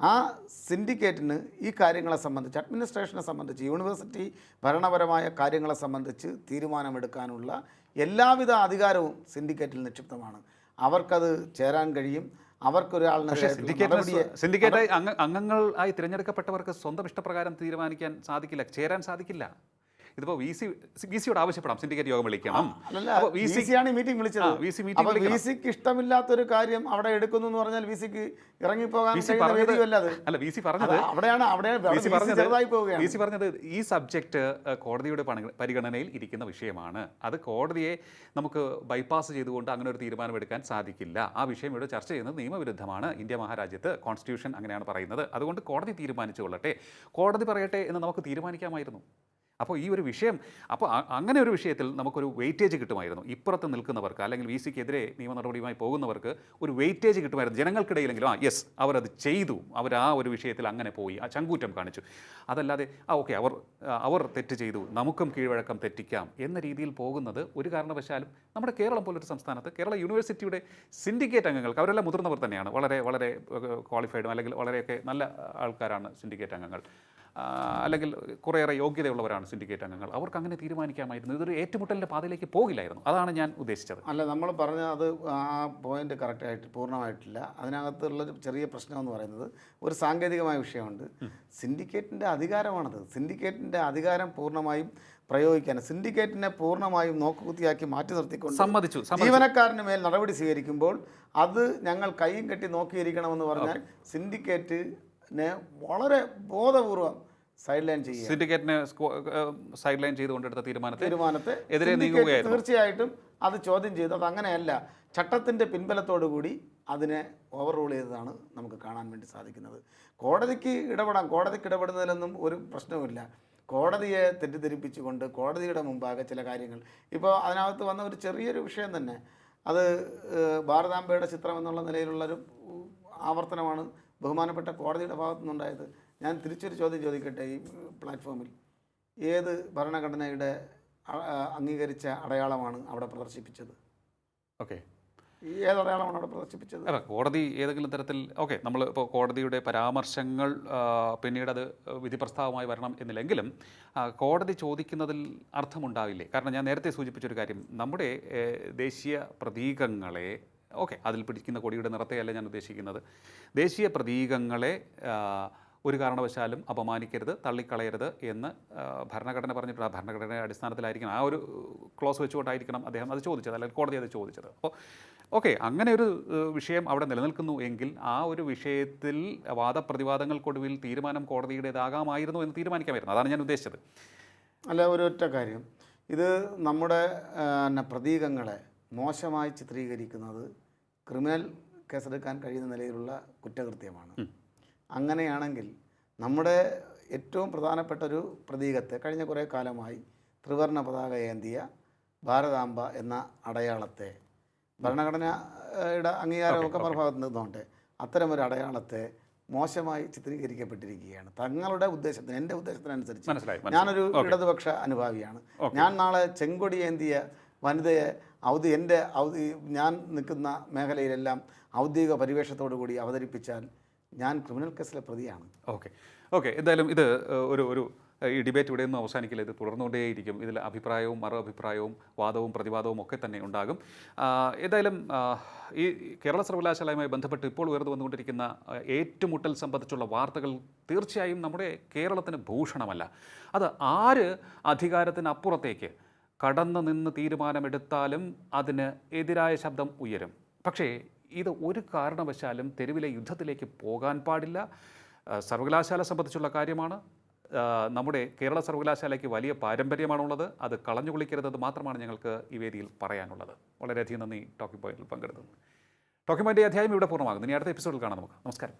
ആ സിൻഡിക്കേറ്റിന് ഈ കാര്യങ്ങളെ സംബന്ധിച്ച് അഡ്മിനിസ്ട്രേഷനെ സംബന്ധിച്ച് യൂണിവേഴ്സിറ്റി ഭരണപരമായ കാര്യങ്ങളെ സംബന്ധിച്ച് തീരുമാനമെടുക്കാനുള്ള എല്ലാവിധ അധികാരവും സിൻഡിക്കേറ്റിൽ നിക്ഷിപ്തമാണ്. അവർക്കത് ചേരാൻ കഴിയും. അവർക്കൊരാളിനെതിരെ സിൻഡിക്കേറ്റ് സിൻഡിക്കേറ്റായി അംഗ അംഗങ്ങളായി തിരഞ്ഞെടുക്കപ്പെട്ടവർക്ക് സ്വന്തം ഇഷ്ടപ്രകാരം തീരുമാനിക്കാൻ സാധിക്കില്ല ചേരാൻ സാധിക്കില്ല. ഇതിപ്പോൾ വി സി വി സിയോട് ആവശ്യപ്പെടാം സിൻഡിക്കേറ്റ് യോഗം വിളിക്കണം meeting V V C C ആണ് മീറ്റിംഗ് വിളിച്ചത് VC meeting അപ്പോൾ വി സിക്ക് ഇഷ്ടമില്ലാത്തൊരു കാര്യം അവിടെ എടുക്കുന്നു എന്ന് പറഞ്ഞാൽ വി സിക്ക് ഇറങ്ങിപ്പോകാൻ വി സി അല്ല വി സി പറഞ്ഞത് അവിടെയാണ് വി അവിടെ സി വി സി പറഞ്ഞത് ഈ സബ്ജക്റ്റ് കോടതിയുടെ പരിഗണനയിൽ ഇരിക്കുന്ന വിഷയമാണ് അത് കോടതിയെ നമുക്ക് ബൈപ്പാസ് ചെയ്തുകൊണ്ട് അങ്ങനെ ഒരു തീരുമാനമെടുക്കാൻ സാധിക്കില്ല ആ വിഷയം ഇവിടെ ചർച്ച ചെയ്യുന്നത് നിയമവിരുദ്ധമാണ് ഇന്ത്യ മഹാരാജ്യത്ത് കോൺസ്റ്റിറ്റ്യൂഷൻ അങ്ങനെയാണ് പറയുന്നത് അതുകൊണ്ട് കോടതി തീരുമാനിച്ചു കൊള്ളട്ടെ കോടതി പറയട്ടെ എന്ന് നമുക്ക് തീരുമാനിക്കാമായിരുന്നു അപ്പോൾ ഈ ഒരു വിഷയം അപ്പോൾ അങ്ങനെ ഒരു വിഷയത്തിൽ നമുക്കൊരു വെയിറ്റേജ് കിട്ടുമായിരുന്നു. ഇപ്പുറത്ത് നിൽക്കുന്നവർക്ക് അല്ലെങ്കിൽ വി സിക്കെതിരെ നിയമ നടപടിയുമായി പോകുന്നവർക്ക് ഒരു വെയിറ്റേജ് കിട്ടുമായിരുന്നു. ജനങ്ങൾക്കിടയിലെങ്കിലും ആ യെസ് അവരത് ചെയ്തു. അവർ ആ ഒരു വിഷയത്തിൽ അങ്ങനെ പോയി. ആ ചങ്കൂറ്റം കാണിച്ചു. അതല്ലാതെ ആ ഓക്കെ അവർ അവർ തെറ്റ് ചെയ്തു. നമുക്കും കീഴ്വഴക്കം തെറ്റിക്കാം എന്ന രീതിയിൽ പോകുന്നത് ഒരു കാരണവശാലും നമ്മുടെ കേരളം പോലൊരു സംസ്ഥാനത്ത് കേരള യൂണിവേഴ്സിറ്റിയുടെ സിൻഡിക്കേറ്റ് അംഗങ്ങൾക്ക് അവരെല്ലാം മുതിർന്നവർ തന്നെയാണ്. വളരെ വളരെ ക്വാളിഫൈഡും അല്ലെങ്കിൽ വളരെയൊക്കെ നല്ല ആൾക്കാരാണ് സിൻഡിക്കേറ്റ് അംഗങ്ങൾ. അല്ലെങ്കിൽ കുറേയേറെ യോഗ്യതയുള്ളവരാണ് സിൻഡിക്കേറ്റ് അംഗങ്ങൾ. അവർക്ക് അങ്ങനെ തീരുമാനിക്കാമായിരുന്നു. ഇതൊരു ഏറ്റുമുട്ടലിന്റെ പാതയിലേക്ക് പോകില്ലായിരുന്നു. അതാണ് ഞാൻ ഉദ്ദേശിച്ചത്. അല്ല നമ്മൾ പറഞ്ഞ അത് ആ പോയിന്റ് കറക്റ്റായിട്ട് പൂർണമായിട്ടില്ല. അതിനകത്തുള്ള ചെറിയ പ്രശ്നം എന്ന് പറയുന്നത് ഒരു സാങ്കേതികമായ വിഷയമുണ്ട്. സിൻഡിക്കേറ്റിന്റെ അധികാരമാണത്. സിൻഡിക്കേറ്റിന്റെ അധികാരം പൂർണമായും പ്രയോഗിക്കാൻ സിൻഡിക്കേറ്റിനെ പൂർണമായും നോക്കുകുത്തിയാക്കി മാറ്റി നിർത്തിക്കൊണ്ട് സമ്മതിച്ചു ജീവനക്കാരന് മേൽ നടപടി സ്വീകരിക്കുമ്പോൾ അത് ഞങ്ങൾ കൈയും കെട്ടി നോക്കിയിരിക്കണമെന്ന് പറഞ്ഞാൽ സിൻഡിക്കേറ്റിനെ വളരെ ബോധപൂർവം സൈഡ് ലൈൻ ചെയ്യുക സിൻഡിക്കേറ്റിനെ സൈഡ് ലൈൻ ചെയ്തുകൊണ്ടെടുത്ത തീരുമാനത്തെ തീരുമാനത്തെ എതിരെ നീങ്ങുകയായിരുന്നു. തീർച്ചയായിട്ടും അത് ചോദ്യം ചെയ്തു. അത് അങ്ങനെയല്ല. ചട്ടത്തിന്റെ പിൻബലത്തോടു കൂടി അതിനെ ഓവർ റൂൾ ചെയ്തതാണ് നമുക്ക് കാണാൻ വേണ്ടി സാധിക്കുന്നത്. കോടതിക്ക് ഇടപെടാം. കോടതിക്ക് ഇടപെടുന്നതിലൊന്നും ഒരു പ്രശ്നവുമില്ല. കോടതിയെ തെറ്റിദ്ധരിപ്പിച്ചുകൊണ്ട് കോടതിയുടെ മുമ്പാകെ ചില കാര്യങ്ങൾ. ഇപ്പോൾ അതിനകത്ത് വന്ന ഒരു ചെറിയൊരു വിഷയം തന്നെ. അത് ഭാരതാംബയുടെ ചിത്രം എന്നുള്ള നിലയിലുള്ളൊരു ആവർത്തനമാണ് ബഹുമാനപ്പെട്ട കോടതിയുടെ ഭാഗത്തു നിന്നുണ്ടായത് ഞാൻ തിരിച്ചൊരു ചോദ്യം ചോദിക്കട്ടെ ഈ പ്ലാറ്റ്ഫോമിൽ? ഏത് ഭരണഘടനയുടെ അംഗീകരിച്ച അടയാളമാണ് അവിടെ പ്രദർശിപ്പിച്ചത്? ഓക്കെ. ഏത് അടയാളമാണ് അവിടെ പ്രദർശിപ്പിച്ചത്? അല്ല കോടതി ഏതെങ്കിലും തരത്തിൽ ഓക്കെ നമ്മൾ ഇപ്പോൾ കോടതിയുടെ പരാമർശങ്ങൾ പിന്നീട് അത് വിധി പ്രസ്താവമായി വരണം എന്നില്ലെങ്കിലും കോടതി ചോദിക്കുന്നതിൽ അർത്ഥമുണ്ടാവില്ലേ? കാരണം ഞാൻ നേരത്തെ സൂചിപ്പിച്ചൊരു കാര്യം നമ്മുടെ ദേശീയ പ്രതീകങ്ങളെ ഓക്കെ അതിൽ പിടിക്കുന്ന കൊടിയുടെ നിറത്തെയല്ല ഞാൻ ഉദ്ദേശിക്കുന്നത്. ദേശീയ പ്രതീകങ്ങളെ ഒരു കാരണവശാലും അപമാനിക്കരുത് തള്ളിക്കളയരുത് എന്ന് ഭരണഘടന പറഞ്ഞിട്ടുണ്ട്. ആ ഭരണഘടനയുടെ അടിസ്ഥാനത്തിലായിരിക്കണം. ആ ഒരു ക്ലോസ് വെച്ചുകൊണ്ടായിരിക്കണം അദ്ദേഹം അത് ചോദിച്ചത് അല്ലെങ്കിൽ കോടതി അത് ചോദിച്ചത്. അപ്പോൾ ഓക്കെ അങ്ങനെ ഒരു വിഷയം അവിടെ നിലനിൽക്കുന്നു എങ്കിൽ ആ ഒരു വിഷയത്തിൽ വാദപ്രതിവാദങ്ങൾക്കൊടുവിൽ തീരുമാനം കോടതിയുടേതാകാമായിരുന്നു എന്ന് തീരുമാനിക്കാമായിരുന്നു. അതാണ് ഞാൻ ഉദ്ദേശിച്ചത്. അല്ല ഒരു ഒറ്റ കാര്യം. ഇത് നമ്മുടെ പ്രതീകങ്ങളെ മോശമായി ചിത്രീകരിക്കുന്നത് ക്രിമിനൽ കേസെടുക്കാൻ കഴിയുന്ന നിലയിലുള്ള കുറ്റകൃത്യമാണ്. അങ്ങനെയാണെങ്കിൽ നമ്മുടെ ഏറ്റവും പ്രധാനപ്പെട്ട ഒരു പ്രതീകത്തെ കഴിഞ്ഞ കുറേ കാലമായി ത്രിവർണ പതാക ഏന്തിയ ഭാരതാംബ എന്ന അടയാളത്തെ ഭരണഘടനയുടെ അംഗീകാരമൊക്കെ മറുഭാഗത്ത് നിന്നുകൊണ്ട് അത്തരമൊരു അടയാളത്തെ മോശമായി ചിത്രീകരിക്കപ്പെട്ടിരിക്കുകയാണ്. തങ്ങളുടെ ഉദ്ദേശത്തിന് എന്റെ ഉദ്ദേശത്തിനനുസരിച്ച്. ഞാനൊരു ഇടതുപക്ഷ അനുഭാവിയാണ്. ഞാൻ നാളെ ചെങ്കൊടി ഏന്തിയ വനിതയെ ഔദ്യ എന്റെ ഔദ്യ ഞാൻ നിൽക്കുന്ന മേഖലയിലെല്ലാം ഔദ്യോഗിക പരിവേഷത്തോടു കൂടി അവതരിപ്പിച്ചാൽ ഞാൻ ക്രിമിനൽ കേസിലെ പ്രതിയാണ്. ഓക്കെ. ഓക്കെ എന്തായാലും ഇത് ഒരു ഒരു ഈ ഡിബേറ്റ് ഇവിടെ ഒന്നും അവസാനിക്കില്ല. ഇത് തുടർന്നുകൊണ്ടേയിരിക്കും. ഇതിൽ അഭിപ്രായവും മറു അഭിപ്രായവും വാദവും പ്രതിവാദവും ഒക്കെ തന്നെ ഉണ്ടാകും. ഏതായാലും ഈ കേരള സർവകലാശാലയുമായി ബന്ധപ്പെട്ട് ഇപ്പോൾ ഉയർന്നു വന്നുകൊണ്ടിരിക്കുന്ന ഏറ്റുമുട്ടൽ സംബന്ധിച്ചുള്ള വാർത്തകൾ തീർച്ചയായും നമ്മുടെ കേരളത്തിന് ഭൂഷണമല്ല. അത് ആര് അധികാരത്തിനപ്പുറത്തേക്ക് കടന്നു നിന്ന് തീരുമാനമെടുത്താലും അതിന് എതിരായ ശബ്ദം ഉയരും. പക്ഷേ ഇത് ഒരു കാരണവശാലും തെരുവിലെ യുദ്ധത്തിലേക്ക് പോകാൻ പാടില്ല. സർവകലാശാല സംബന്ധിച്ചുള്ള കാര്യമാണ്. നമ്മുടെ കേരള സർവകലാശാലയ്ക്ക് വലിയ പാരമ്പര്യമാണുള്ളത്. അത് കളഞ്ഞു കുളിക്കരുതെന്ന് മാത്രമാണ് ഞങ്ങൾക്ക് ഈ വേദിയിൽ പറയാനുള്ളത്. വളരെയധികം നന്ദി ടോക്കിംഗ് പോയിന്റിൽ പങ്കെടുത്തു ടോക്കിംഗ് പോയിന്റെ അധ്യായം ഇവിടെ പൂർണമാകുന്നു. ഇനി അടുത്ത എപ്പിസോഡിൽ കാണാം നമുക്ക്. നമസ്കാരം.